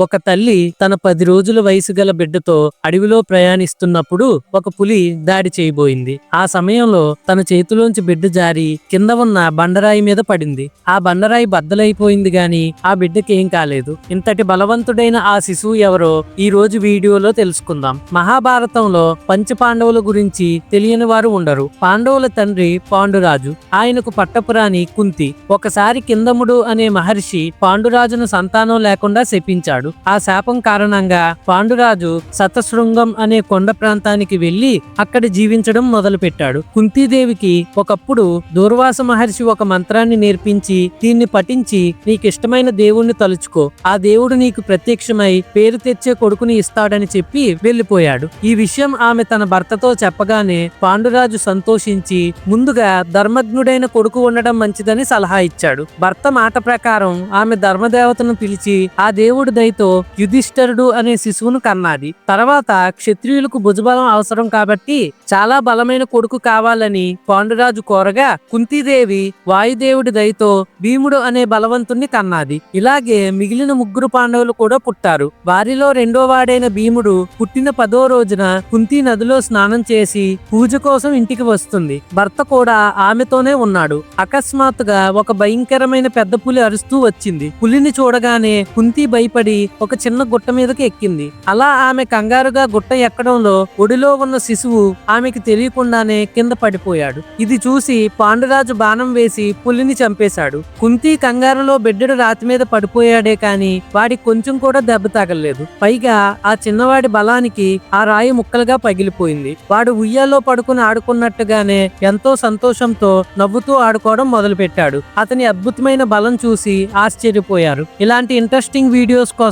ఒక తల్లి తన పది రోజుల వయసు గల బిడ్డతో అడవిలో ప్రయాణిస్తున్నప్పుడు ఒక పులి దాడి చేయబోయింది. ఆ సమయంలో తన చేతిలోంచి బిడ్డ జారి కింద ఉన్న బండరాయి మీద పడింది. ఆ బండరాయి బద్దలైపోయింది గాని ఆ బిడ్డకి ఏం కాలేదు. ఇంతటి బలవంతుడైన ఆ శిశువు ఎవరో ఈ రోజు వీడియోలో తెలుసుకుందాం. మహాభారతంలో పంచ పాండవుల గురించి తెలియని వారు ఉండరు. పాండవుల తండ్రి పాండురాజు ఆయనకు పట్టపురాణి కుంతి. ఒకసారి కిందముడు అనే మహర్షి పాండురాజును సంతానం లేకుండా శపించాడు. ఆ శాపం కారణంగా పాండురాజు సతశృంగం అనే కొండ ప్రాంతానికి వెళ్ళి అక్కడ జీవించడం మొదలుపెట్టాడు. కుంతీదేవికి ఒకప్పుడు దూర్వాస మహర్షి ఒక మంత్రాన్ని నేర్పించి దీన్ని పఠించి నీకిష్టమైన దేవుణ్ణి తలుచుకో. ఆ దేవుడు నీకు ప్రత్యక్షమై పేరు తెచ్చే కొడుకుని ఇస్తాడని చెప్పి వెళ్ళిపోయాడు ఈ విషయం ఆమె తన భర్తతో చెప్పగానే పాండురాజు సంతోషించి ముందుగా ధర్మజ్ఞుడైన కొడుకు ఉండడం మంచిదని సలహా ఇచ్చాడు. భర్త మాట ప్రకారం ఆమె ధర్మదేవతను పిలిచి ఆ దేవుడి దయతో యుధిష్ఠరుడు అనే శిశువును కన్నాది. తర్వాత క్షత్రియులకు భుజబలం అవసరం కాబట్టి చాలా బలమైన కొడుకు కావాలని పాండురాజు కోరగా కుంతీదేవి వాయుదేవుడి దయతో భీముడు అనే బలవంతుణ్ణి కన్నాది. ఇలాగే మిగిలిన ముగ్గురు పాండవులు కూడా పుట్టారు. వారిలో రెండో వాడైన భీముడు పుట్టిన పదో రోజున కుంతి నదిలో స్నానం చేసి పూజ కోసం ఇంటికి వస్తుంది. భర్త కూడా ఆమెతోనే ఉన్నాడు. అకస్మాత్తుగా ఒక భయంకరమైన పెద్ద పులి అరుస్తూ వచ్చింది. పులిని చూడగానే కుంతి భయపడి ఒక చిన్న గుట్ట మీదకి ఎక్కింది. అలా ఆమె కంగారుగా గుట్ట ఎక్కడంలో ఒడిలో ఉన్న శిశువు ఆమెకి తెలియకుండానే కింద పడిపోయాడు. ఇది చూసి పాండురాజు బాణం వేసి పులిని చంపేశాడు. కుంతి కంగారులో బిడ్డడు రాతి మీద పడిపోయాడే కాని వాడి కొంచెం కూడా దెబ్బ తగలలేదు. పైగా ఆ చిన్నవాడి బలానికి ఆ రాయి ముక్కలుగా పగిలిపోయింది. వాడు ఉయ్యాలో పడుకుని ఆడుకున్నట్టుగానే ఎంతో సంతోషంతో నవ్వుతూ ఆడుకోవడం మొదలుపెట్టాడు. అతని అద్భుతమైన బలం చూసి ఆశ్చర్యపోయారు. ఇలాంటి ఇంట్రెస్టింగ్ వీడియోస్ కోసం